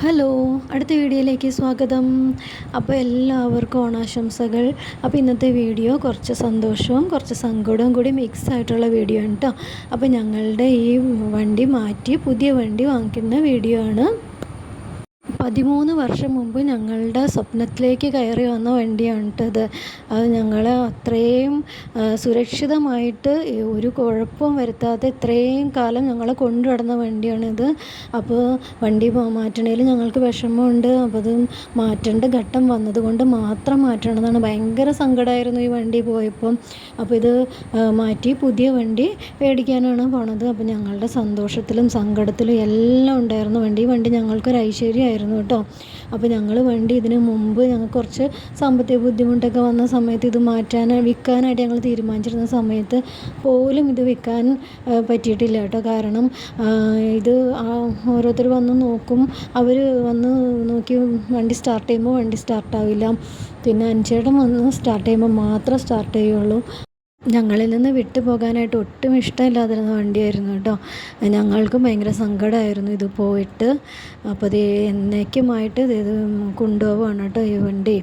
Hello അടുത്ത വീഡിയോയിലേക്ക് സ്വാഗതം. അപ്പോൾ എല്ലാവർക്കും ഓണാശംസകൾ. അപ്പോൾ ഇന്നത്തെ വീഡിയോ കുറച്ച് സന്തോഷവും കുറച്ച് സങ്കടവും കൂടി മിക്സ് ആയിട്ടുള്ള വീഡിയോ ആണ് കേട്ടോ അപ്പോൾ ഞങ്ങളുടെ ഈ വണ്ടി മാറ്റി പുതിയ വണ്ടി വാങ്ങിക്കുന്ന വീഡിയോ ആണ്. പതിമൂന്ന് വർഷം മുമ്പ് ഞങ്ങളുടെ സ്വപ്നത്തിലേക്ക് കയറി വന്ന വണ്ടിയാണിട്ടത്. അത് ഞങ്ങൾ അത്രയും സുരക്ഷിതമായിട്ട് ഒരു കുഴപ്പവും വരുത്താതെ ഇത്രയും കാലം ഞങ്ങളെ കൊണ്ടു നടന്ന വണ്ടിയാണിത്. അപ്പോൾ വണ്ടി മാറ്റണേൽ ഞങ്ങൾക്ക് വിഷമമുണ്ട്. അപ്പോൾ അത് മാറ്റേണ്ട ഘട്ടം വന്നതുകൊണ്ട് മാത്രം മാറ്റണമെന്നാണ് ഭയങ്കര സങ്കടമായിരുന്നു ഈ വണ്ടി പോയപ്പം അപ്പോൾ ഇത് മാറ്റി പുതിയ വണ്ടി മേടിക്കാനാണ് പോണത്. അപ്പോൾ ഞങ്ങളുടെ സന്തോഷത്തിലും സങ്കടത്തിലും എല്ലാം ഉണ്ടായിരുന്നു വണ്ടി. വണ്ടി ഞങ്ങൾക്കൊരു ഐശ്വര്യമായിരുന്നു. കേട്ടോ. അപ്പോൾ ഞങ്ങൾ വണ്ടി ഇതിന് മുമ്പ് ഞങ്ങൾക്ക് കുറച്ച് സാമ്പത്തിക ബുദ്ധിമുട്ടൊക്കെ വന്ന സമയത്ത് ഇത് മാറ്റാൻ വിൽക്കാനായിട്ട് ഞങ്ങൾ തീരുമാനിച്ചിരുന്ന സമയത്ത് പോലും ഇത് വിൽക്കാൻ പറ്റിയിട്ടില്ല കേട്ടോ. കാരണം ഇത് ഓരോരുത്തർ വന്ന് നോക്കും. അവർ വന്ന് നോക്കി വണ്ടി സ്റ്റാർട്ട് ചെയ്യുമ്പോൾ വണ്ടി സ്റ്റാർട്ടാവില്ല. പിന്നെ അഞ്ചേടം വന്ന് സ്റ്റാർട്ട് ചെയ്യുമ്പോൾ മാത്രം സ്റ്റാർട്ട് ചെയ്യുള്ളൂ. ഞങ്ങളിൽ നിന്ന് വിട്ടു പോകാനായിട്ട് ഒട്ടും ഇഷ്ടമില്ലാതിരുന്ന വണ്ടിയായിരുന്നു കേട്ടോ. ഞങ്ങൾക്കും ഭയങ്കര സങ്കടമായിരുന്നു ഇത് പോയിട്ട്. അപ്പോൾ ഇത് എന്നേക്കുമായിട്ട് ഇത് കൊണ്ടുപോവാണ് കേട്ടോ ഈ വണ്ടി.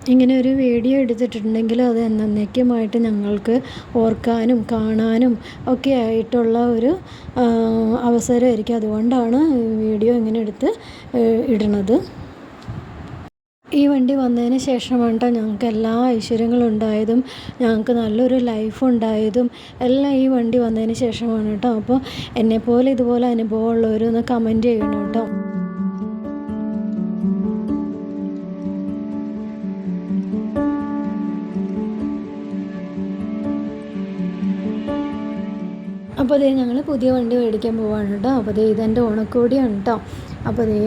ഇങ്ങനെ ഒരു വീഡിയോ എടുത്തിട്ടുണ്ടെങ്കിൽ അത് എന്നേക്കുമായിട്ട് ഞങ്ങൾക്ക് ഓർക്കാനും കാണാനും ഒക്കെ ആയിട്ടുള്ള ഒരു അവസരമായിരിക്കും. അതുകൊണ്ടാണ് വീഡിയോ ഇങ്ങനെ എടുത്ത് ഇടുന്നത് ഈ വണ്ടി വന്നതിന് ശേഷമാണ് കേട്ടോ ഞങ്ങൾക്ക് എല്ലാ ഐശ്വര്യങ്ങളും ഉണ്ടായതും ഞങ്ങൾക്ക് നല്ലൊരു ലൈഫ് ഉണ്ടായതും എല്ലാം ഈ വണ്ടി വന്നതിന് ശേഷമാണ് കേട്ടോ അപ്പോൾ എന്നെപ്പോലെ ഇതുപോലെ അനുഭവം ഉള്ളവരൊന്ന് കമന്റ് ചെയ്യണം കേട്ടോ അപ്പോൾ അതേ ഞങ്ങൾ പുതിയ വണ്ടി മേടിക്കാൻ പോവാണ് കേട്ടോ അപ്പോൾ അതേ ഇതെന്റെ ഓണക്കോടിയാണ് കേട്ടോ അപ്പോൾ നീ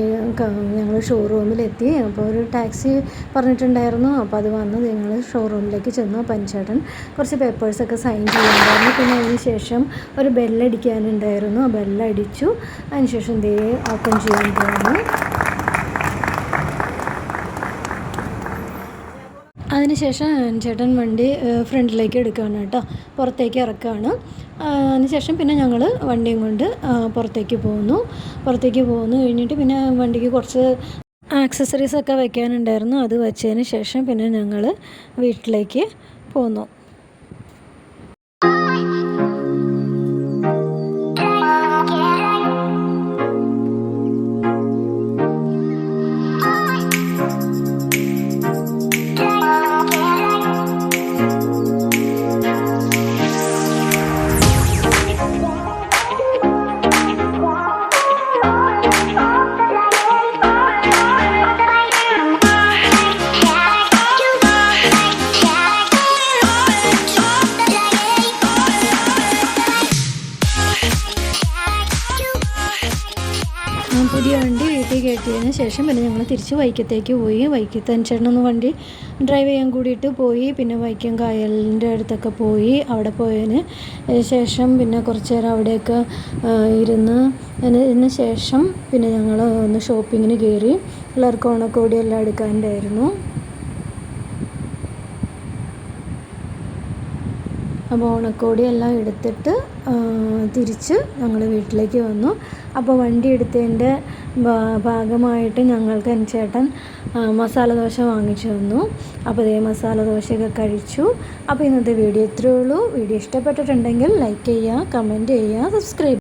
ഞങ്ങൾ ഷോറൂമിലെത്തി അപ്പോൾ ഒരു ടാക്സി പറഞ്ഞിട്ടുണ്ടായിരുന്നു. അപ്പോൾ അത് വന്ന് ഞങ്ങൾ ഷോറൂമിലേക്ക് ചെന്നു. പഞ്ചേട്ടൻ കുറച്ച് പേപ്പേഴ്സൊക്കെ സൈൻ ചെയ്യാനുണ്ടായിരുന്നു പിന്നെ അതിന് ശേഷം ഒരു ബെല്ലടിക്കാനുണ്ടായിരുന്നു ആ ബെല്ലടിച്ചു അതിന് ശേഷം ദേ ഓപ്പൺ ചെയ്യാൻ പോകുന്നു അതിനുശേഷം ചേട്ടൻ വണ്ടി ഫ്രണ്ടിലേക്ക് എടുക്കുകയാണ് കേട്ടോ. പുറത്തേക്ക് ഇറക്കുകയാണ്. അതിനുശേഷം പിന്നെ ഞങ്ങൾ വണ്ടിയും കൊണ്ട് പുറത്തേക്ക് പോകുന്നു. പുറത്തേക്ക് പോകുന്നു കഴിഞ്ഞിട്ട് പിന്നെ വണ്ടിക്ക് കുറച്ച് ആക്സസറീസൊക്കെ വയ്ക്കാനുണ്ടായിരുന്നു അത് വെച്ചതിന് ശേഷം പിന്നെ ഞങ്ങൾ വീട്ടിലേക്ക് പോന്നു. പുതിയ വണ്ടി വീട്ടിൽ കയറ്റിയതിന് ശേഷം പിന്നെ ഞങ്ങൾ തിരിച്ച് വൈക്കത്തേക്ക് പോയി. വൈക്കത്ത് അനുസരിച്ചൊന്ന് വണ്ടി ഡ്രൈവ് ചെയ്യാൻ കൂടിയിട്ട് പോയി. പിന്നെ വൈക്കം കായലിന്റെ അടുത്തൊക്കെ പോയി. അവിടെ പോയതിന് ശേഷം പിന്നെ കുറച്ച് നേരം അവിടെയൊക്കെ ഇരുന്ന് അതിന് ശേഷം പിന്നെ ഞങ്ങൾ ഒന്ന് ഷോപ്പിങ്ങിന് കയറി. പിള്ളേർക്ക് ഓണക്കോടി എല്ലാം എടുക്കാനുണ്ടായിരുന്നു. അപ്പോൾ ഉണക്കോടി എല്ലാം എടുത്തിട്ട് തിരിച്ച് ഞങ്ങൾ വീട്ടിലേക്ക് വന്നു. അപ്പോൾ വണ്ടി എടുത്തതിന്റെ ഭാഗമായിട്ട് ഞങ്ങൾക്ക് ചേട്ടൻ മസാല ദോശ വാങ്ങിച്ചു തന്നു. അപ്പോൾ ഇതേ മസാല ദോശയൊക്കെ കഴിച്ചു. അപ്പോൾ ഇന്നത്തെ വീഡിയോ ഇത്രയേ ഉള്ളൂ. വീഡിയോ ഇഷ്ടപ്പെട്ടിട്ടുണ്ടെങ്കിൽ ലൈക്ക് ചെയ്യുക കമന്റ് ചെയ്യുക സബ്സ്ക്രൈബ്